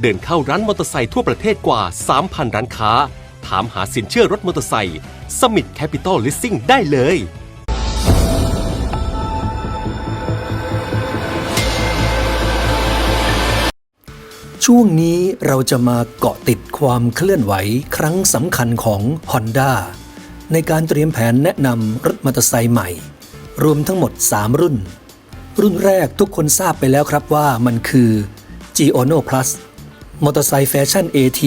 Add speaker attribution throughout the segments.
Speaker 1: เดินเข้าร้านมอเตอร์ไซค์ทั่วประเทศกว่า 3,000 ร้านค้า ถามหาสินเชื่อรถมอเตอร์ไซค์สมิ t แคปิตอลลิสซิ่งได้เลย
Speaker 2: ช่วงนี้เราจะมาเกาะติดความเคลื่อนไหวครั้งสำคัญของ Honda ในการเตรียมแผนแนะนำรถมอเตอร์ไซค์ใหม่ รวมทั้งหมด 3 รุ่น รุ่นแรกทุกคนทราบไปแล้วครับว่ามันคือ g o n o Plus มอเตอร์ไซค์แฟชั่น AT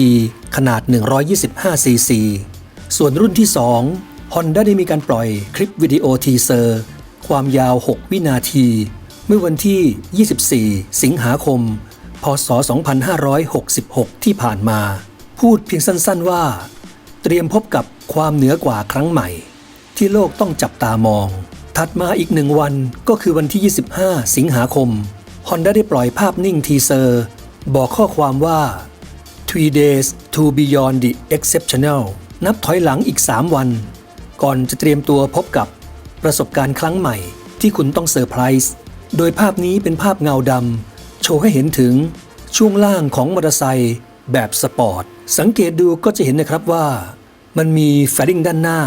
Speaker 2: ขนาด 125cc ส่วนรุ่นที่ 2 Honda ได้มีการปล่อยคลิปวิดีโอทีเซอร์ ความยาว 6 วินาที เมื่อวันที่ 24 สิงหาคม พศ 2566 ที่ผ่านมา พูดเพียงสั้นๆว่า เตรียมพบกับความเหนือกว่าครั้งใหม่ ที่โลกต้องจับตามอง ถัดมาอีกหนึ่งวันก็คือวันที่ 25 สิงหาคม Honda ได้ปล่อยภาพนิ่งทีเซอร์ บอกข้อความว่า Three days to beyond the exceptional นับถอยหลังอีก 3 วัน ก่อนจะเตรียมตัวพบกับประสบการณ์ครั้งใหม่ที่คุณต้องเซอร์ไพรส์โดยภาพนี้เป็นภาพเงาดำโชว์ให้เห็นถึงช่วงล่างของมอเตอร์ไซค์แบบสปอร์ต สังเกตดูก็จะเห็นนะครับว่า มันมีแฟริงด้านหน้า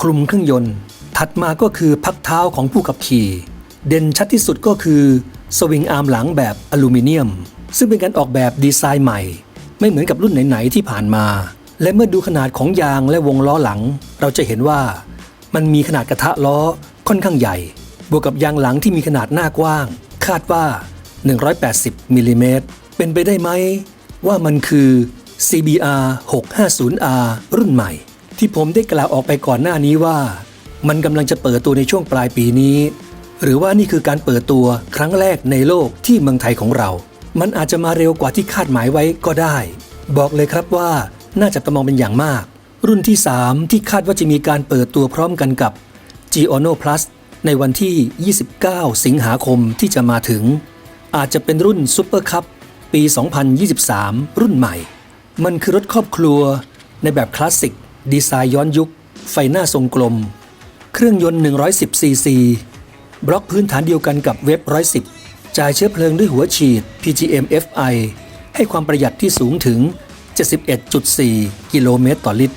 Speaker 2: คลุมเครื่องยนต์ ถัดมาก็คือพักเท้าของผู้ขับขี่ เด่นชัดที่สุดก็คือ สวิงอาร์มหลังแบบอลูมิเนียม ซึ่งเป็นการออกแบบดีไซน์ใหม่ ไม่เหมือนกับรุ่นไหน ๆ ที่ผ่านมา และเมื่อดูขนาดของยางและวงล้อหลัง เราจะเห็นว่า มันมีขนาดกระทะล้อค่อนข้างใหญ่ บวกกับยางหลังที่มีขนาดหน้ากว้าง คาดว่า 180มิลลิเมตรเป็นไปได้ไหม ว่ามันคือ CBR 650R รุ่นใหม่ ที่ผมได้กล่าวออกไปก่อนหน้านี้ว่า มันกำลังจะเปิดตัวในช่วงปลายปีนี้ หรือว่านี่คือการเปิดตัวครั้งแรกในโลกที่เมืองไทยของเรา มันอาจจะมาเร็วกว่าที่คาดหมายไว้ก็ได้ บอกเลยครับว่าน่าจะประมองเป็นอย่างมาก รุ่นที่ 3 ที่คาดว่าจะมีการเปิดตัวพร้อมกันกับ g o n o Plus ในวันที่ 29 สิงหาคมที่จะมาถึง อาจจะเป็นรุ่น Super Cup ปี 2023 รุ่นใหม่ มันคือรถครอบครัว ในแบบคลาสสิก ดีไซน์ย้อนยุค ไฟหน้าทรงกลม เครื่องยนต์ 110 ซีซี บล็อกพื้นฐานเดียวกันกับเว็บ110จ่ายเชื้อเพลิงด้วยหัวฉีด PGM FI ให้ความประหยัดที่สูงถึง 71.4 กิโลเมตรต่อลิตร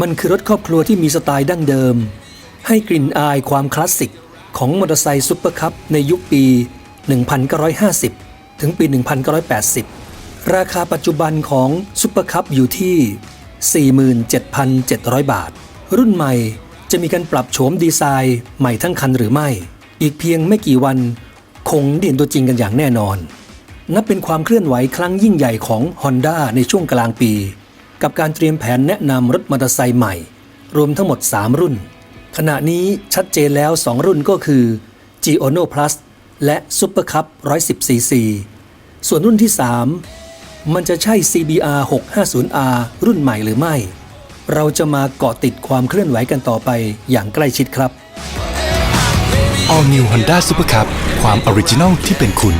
Speaker 2: มันคือรถครอบครัวที่มีสไตล์ดั้งเดิม ให้กลิ่นอายความคลาสสิก ของมอเตอร์ไซค์ซุปเปอร์คัพในยุคปี 1950 ถึงปี 1980 ราคาปัจจุบันของซุปเปอร์คัพอยู่ที่ 47,700 บาท รุ่นใหม่จะมีการปรับโฉมดีไซน์ใหม่ทั้งคันหรือไม่ อีกเพียงไม่กี่วันคงได้เห็นตัวจริงกันอย่างแน่นอน นับเป็นความเคลื่อนไหวครั้งยิ่งใหญ่ของ Honda ในช่วงกลางปี กับการเตรียมแผนแนะนำรถมอเตอร์ไซค์ใหม่ รวมทั้งหมด 3 รุ่น ขณะนี้ชัดเจนแล้ว 2 รุ่นก็คือ g o n o Plus และ Super Cup 110cc ส่วนรุ่นที่ 3 มันจะใช่ CBR 650R รุ่นใหม่หรือไม่ เราจะมาเกาะติดความเคลื่อนไหวกันต่อไปอย่างใกล้ชิดครับ
Speaker 3: All New Honda Super Cup ความออริจินัลที่เป็นคุณ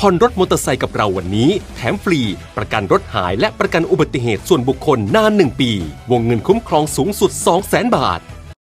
Speaker 1: ผ่อนรถมอเตอร์ไซค์กับเราวันนี้ แถมฟรี ประกันรถหายและประกันอุบัติเหตุส่วนบุคคลนาน 1 ปี วงเงินคุ้มครองสูงสุด 200,000 บาท